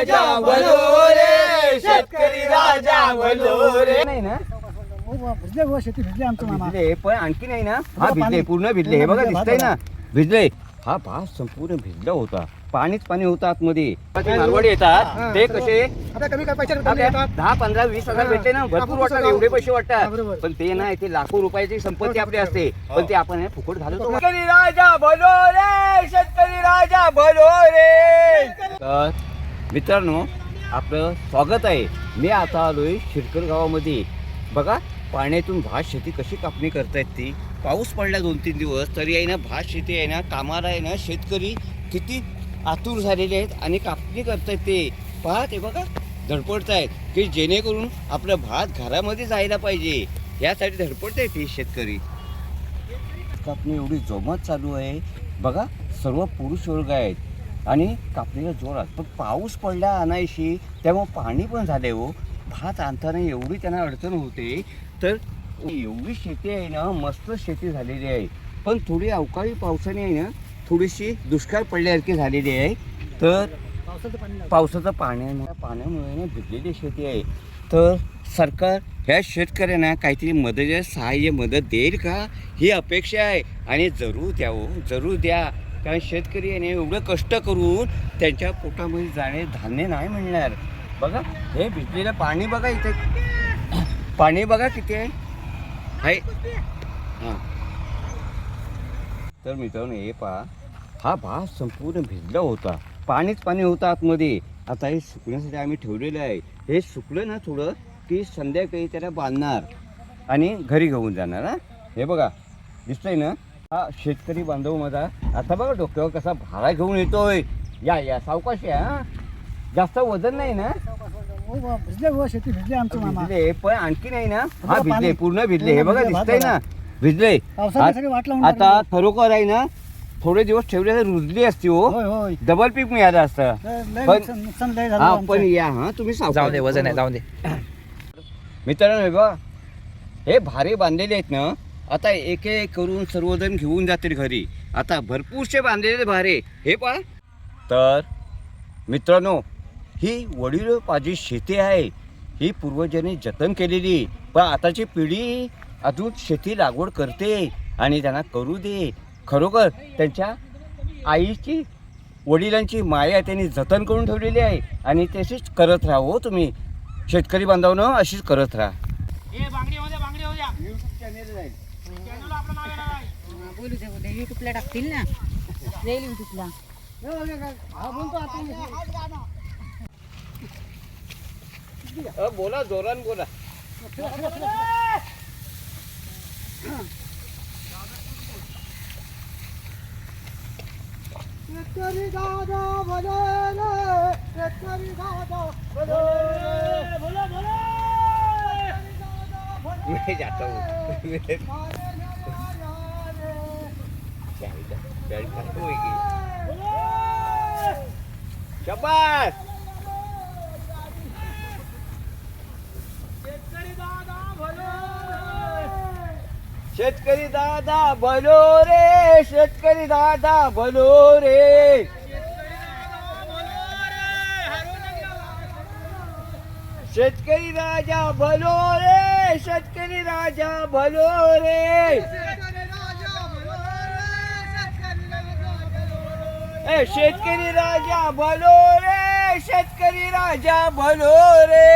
राजा रे शेतकरी राजा रे नाही ना? भिजले बुवा, शेती भिजली आमचं मामा. भिजले पण आणखी नाही ना? हा भिजले पाणी. पूर्ण भिजले. हे बघा दिसतंय ना? भिजले. हा भात संपूर्ण भिजला होता. पाणीच पाणी होतं आतमध्ये. ते मारवाडी येतात. ते कसे? आता कमी काय पैसे आपल्या दहा पंधरा वीस हजार. भेटते ना? भरपूर वाटतात एवढे? पैसे वाटतात. बरोबर. पण ते नाही ते लाखो रुपयाची संपत्ती आपली असते. पण ते आपण हे फुकट घालतो शेतकरी राजा भलो रे! शेतकरी राजा भलो रे! तर मित्रांनो आपलं स्वागत आहे. मी आता आलो आहे शिरकर गावामध्ये. बघा पाण्यातून भात शेती कशी कापणी करतायत ती. पाऊस पडला दोन तीन दिवस तरी आहे ना भात शेती आहे ना कामाला आहे ना शेतकरी किती आतुर झालेले आहेत आणि कापणी करतायत ते. पहा ते बघा धडपडतायत की जेणेकरून आपलं भात घरामध्ये जायला पाहिजे. यासाठी धडपडतायत ते शेतकरी. कापणी एवढी जोमात चालू आहे. बघा सर्व पुरुष वर्ग आहेत. आणि कापणीला जोरात पण पाऊस पडला अनायशी त्यामुळं पाणी पण झाले हो. भात आणताना एवढी त्यांना अडचण होते. तर एवढी शेती आहे ना मस्त शेती झालेली आहे. पण थोडी अवकाळी पावसाने आहे ना थोडीशी दुष्काळ पडल्यासारखी झालेली आहे. तर पावसाचं पाणी पावसाचं पाण्यामुळे पाण्यामुळे ना भिजलेली शेती आहे. तर सरकार ह्या शेतकऱ्यांना काहीतरी मदत सहाय्य मदत देईल का? ही अपेक्षा आहे. आणि जरूर द्यावं हो. जरूर द्या. कारण शेतकरी याने एवढं कष्ट करून त्यांच्या पोटामध्ये जाणे धान्य नाही मिळणार. बघा हे भिजलेलं पाणी बघा इथे. पाणी बघा किती आहे. हां. तर मित्रांनो हे पहा. हा भाग संपूर्ण भिजला होता. पाणीच पाणी होतं आतमध्ये. आता हे सुकण्यासाठी आम्ही ठेवलेलं आहे. हे सुकलं ना थोडं की संध्याकाळी त्याला बांधणार आणि घरी घेऊन जाणार हा. हे बघा. दिसतंय ना? हा शेतकरी बांधव माझा. आता बघा डोक्यावर कसा भाडा घेऊन येतोय. या या सावकाश या हा. जास्त वजन नाही ना? हो, बुवा, भिजले बुवा, शेती भिजली आमचं मामा भिजले पण आणखी नाही ना? हा बघा भिजले पाणी. पूर्ण भिजले. हे पूर्ण बघा भिजले, भात दिसतंय ना भिजले. पावसाने सगळे वाट लावून आता टाकली. खरोखर आहे ना थोडे दिवस ठेवले तर रुजली असती हो. होय होय. डबल पीक मिळालं असतं. लय- लय पण- नुकसान नुकसान लय झालं हा आमचं. पण या हा तुम्ही सावकाश. जाऊ दे वजन आहे जाऊ दे. मित्रांनो हे बघा. हे भारे बांधलेले आहेत ना आता एक एक करून सर्वजण घेऊन जातील घरी. आता भरपूरसे बांधलेले भारे. हे पहा. तर मित्रांनो ही वडीलोपाजी शेती आहे. ही पूर्वजांनी जतन केलेली. पण आताची पिढी अजून शेती लागवड करते आणि त्यांना करू दे. खरोखर त्यांच्या आईची वडिलांची माया त्यांनी जतन करून ठेवलेली आहे. आणि तशीच करत राहा हो तुम्ही. शेतकरी बांधवनं अशीच करत राहा. हा, बोलू दे उद्या युट्यूबला टाकतील ना जाईल युट्यूबला हा, बोला जोरान बोला शेतकरी दादा भले शेतकरी दादा भले रे, भले, भले. मैं जाता शाबाश। शेतकरी दादा भलो रे शेतकरी दादा भलो रे। शेतकरी राजा भलो रे शेतकरी राजा भलो रे। ए शेतकरी राजा भलो रे शेतकरी राजा भलो रे.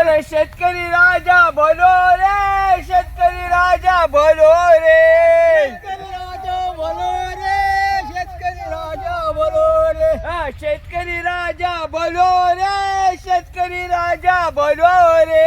अरे शेतकरी राजा भलो रे शेतकरी राजा भलो रे. हा, शेतकरी राजा भलो रे शेतकरी राजा भलो रे.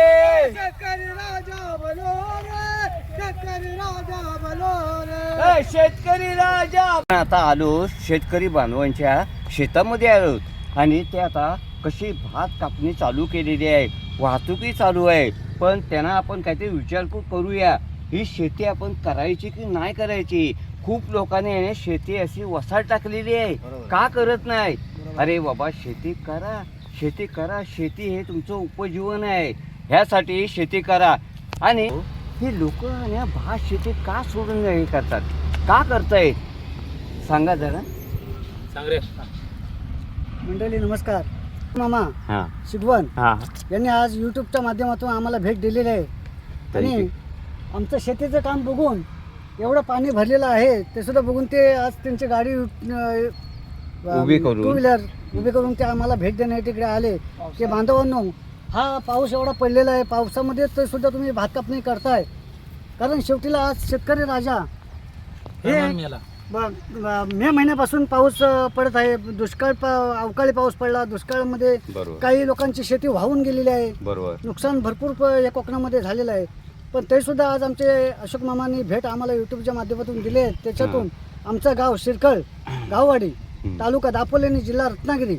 ए, शेतकरी राजा! आता आलो शेतकरी बांधवांच्या शेतामध्ये आलो. आणि ते आता कशी भात कापणी चालू केलेली आहे वाहतुकी चालू आहे. पण त्यांना आपण काहीतरी विचार करूया. ही शेती आपण करायची की नाही करायची? खूप लोकांनी शेती अशी वसाड टाकलेली आहे. का करत नाही? अरे बाबा शेती करा. शेती करा. शेती हे तुमचं उपजीवन आहे. ह्यासाठी शेती करा. आणि ही लोक भात शेती का सोडून हे करतात? का करतायत सांगा जरा. मंडळी नमस्कार. मामा हां. शिगवण हां. यांनी आज यूट्यूबच्या माध्यमातून आम्हाला भेट दिलेली आहे. आणि. आमचं शेतीचं काम बघून एवढं पाणी भरलेलं आहे ते सुद्धा बघून ते आज त्यांची गाडी उभी करून. टू व्हीलर उभी करून ते आम्हाला भेट देण्यासाठी इकडे आले. की बांधवांनो हा पाऊस एवढा पडलेला आहे पावसामध्ये तर सुद्धा तुम्ही भात कापणी करताय. कारण शेवटीला आज शेतकरी राजा हे ब- ब- मे महिन्यापासून पाऊस अ, पडत आहे. दुष्काळ पा- अवकाळी पाऊस पडला. दुष्काळामध्ये बरोबर. काही लोकांची शेती वाहून गेलेली आहे. बरोबर. नुकसान भरपूर प- या कोकणामध्ये झालेलं आहे. पण ते सुद्धा आज आमचे अशोक मामांनी भेट आम्हाला युट्यूबच्या माध्यमातून दिले. आहेत. त्याच्यातून आमचं गाव शिरकळ गाववाडी. तालुका दापोली आणि जिल्हा रत्नागिरी.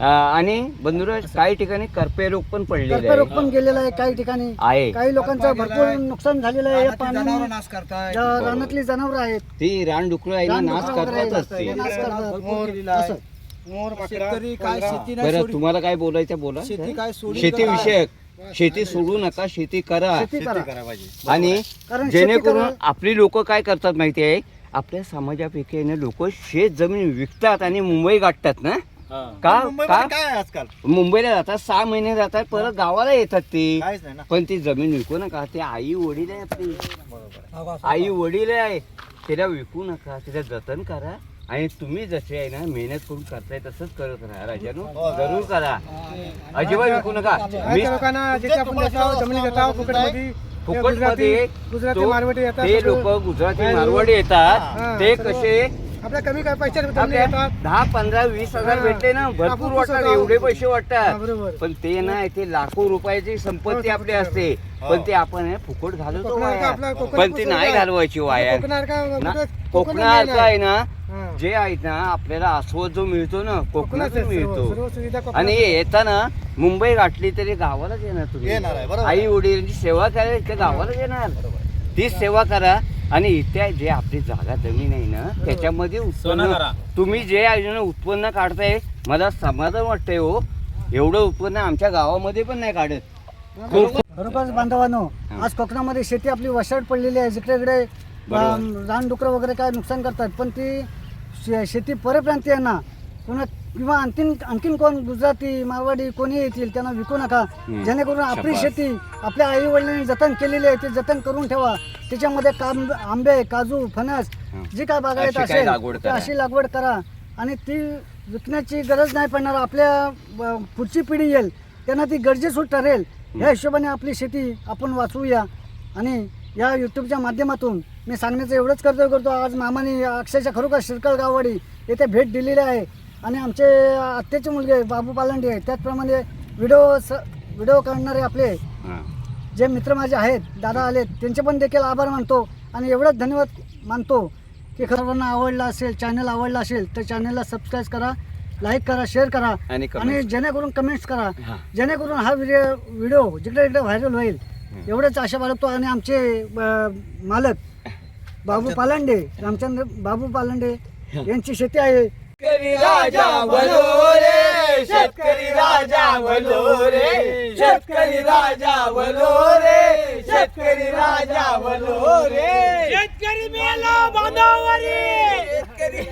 आणि बंधुराज काही ठिकाणी करपे रोग पण पडलेले कर्करोग आहे पण गेलेला आहे काही ठिकाणी. आहे. काही लोकांचं भरपूर नुकसान झालेलं आहे पाण्याने नाश करताय ज्या रानातली जनावर आहेत. ती रानडुकरं आहे ना नाश रानडुकरं वगैरे असते नाश करतात. मोर केलेला असं. मोर शेतकरी काय शेती नाही बरं सोडी- तुम्हाला काय बोलायचं बोला शेती काय सोडी शेती करा. विषयक. शेती सोडू नका शेती करा. शेती करा. आणि कारण शेती जेणेकरून करा- आपली लोक काय करतात माहिती आहे? आपल्या समाजापैकी लोक शेत जमीन विकतात आणि मुंबई गाठतात ना? का? मुंबईमध्ये काय आहे आजकाल? मुंबईला जातात सहा महिने जातात परत गावाला येतात ते. काहीच नाही ना. पण ती जमीन विकू नका ते आई वडील आहे आपली. बरोबर आई वडील आहे. तिला विकू नका तिला जतन करा. आणि तुम्ही जसे आहे ना मेहनत करून करताय तसंच करत राहा राजानो. जरूर करा. अजिबात विकू नका. मी लोकांना ज्याच्या आपण देतो जमिनी देतो फुकटमध्ये. फुकटमध्ये गुजराती मारवाडी येतात ते. लोक गुजराती मारवाडी येतात हा, ते. कसे आपल्या कमी काय पैशात आपल्या दहा पंधरा वीस हजार. भेटले ना भरपूर वाटतात. एवढे पैसे वाटतात. पण ते ना ते लाखो रुपयाची संपत्ती हो, आपली संपत्ती असते हो. पण ते आपण हे फुकट घालवतो पण ती नाही? घालवायची वाया कोकणात का- ना. जे आहेत ना आपल्याला आस्वाद जो मिळतो ना कोकणात कोकणातून आहे मिळतो आणि आहे. येताना मुंबई गाठली तरी गावालाच येणार तुम्ही येणार आहे, बरोबर आई वडिलांची सेवा करायला ते गावालाच येणार तीच सेवा करा आणि इथे जे आपली जागा जमीन आहे ना त्याच्यामध्ये उत्पन्न तुम्ही जे आहे ना उत्पन्न काढताय मला समाधान वाटतंय हो. एवढं उत्पन्न आमच्या गावामध्ये पण नाही काढत. खूप खरोखरच बांधवानो. आज कोकणामध्ये शेती आपली वशाट पडलेली आहे. जिकडे इकडे. रानडुकरं वगैरे काय नुकसान करतात पण ती शे- शेती परप्रांतीयांना पुन्हा किंवा आणखीन आणखीन कोण गुजराती मारवाडी कोणी येतील त्यांना विकू नका. जेणेकरून आपली. शेती आपल्या आई वडिलांनी जतन केलेली आहे ते जतन करून ठेवा. त्याच्यामध्ये काम आंबे काजू फणस. जी काय बागायत असेल. अशी लागवड करा. आणि ती विकण्याची गरज नाही पडणार. आपल्या पुढची पिढी येईल त्यांना ती गरजेसूट ठरेल. या हिशोबाने आपली शेती आपण वाचवूया. आणि या यूट्यूबच्या माध्यमातून मी सांगण्याचं एवढंच कर्तव्य करतो. आज मामाने अक्षरशः खरोखर शिरकळ गाववाडी येथे भेट दिलेली आहे. आणि आमचे आत्याचे मुलगे बाबू पालांडे आहेत त्याचप्रमाणे व्हिडिओ स व्हिडिओ काढणारे आपले हा. जे मित्र माझे आहेत दादा आलेत त्यांचे पण देखील आभार मानतो आणि एवढंच धन्यवाद मानतो की सर्वांना आवडला असेल चॅनल आवडला असेल तर चॅनलला सबस्क्राईब करा लाईक करा शेअर करा आणि. जेणेकरून कमेंट्स करा. जेणेकरून हा व्हिडिओ व्हिडिओ जिकडे जिकडे व्हायरल होईल एवढंच आशा बाळगतो आणि आमचे मालक बाबू पालांडे रामचंद्र बाबू पालांडे यांची शेती आहे शेतकरी राजा बोलो रे शेतकरी राजा बोलो रे. शेतकरी राजा बोलो रे शेतकरी राजा बोलो रे. शेतकरी मेला बांधावरी. शेतकरी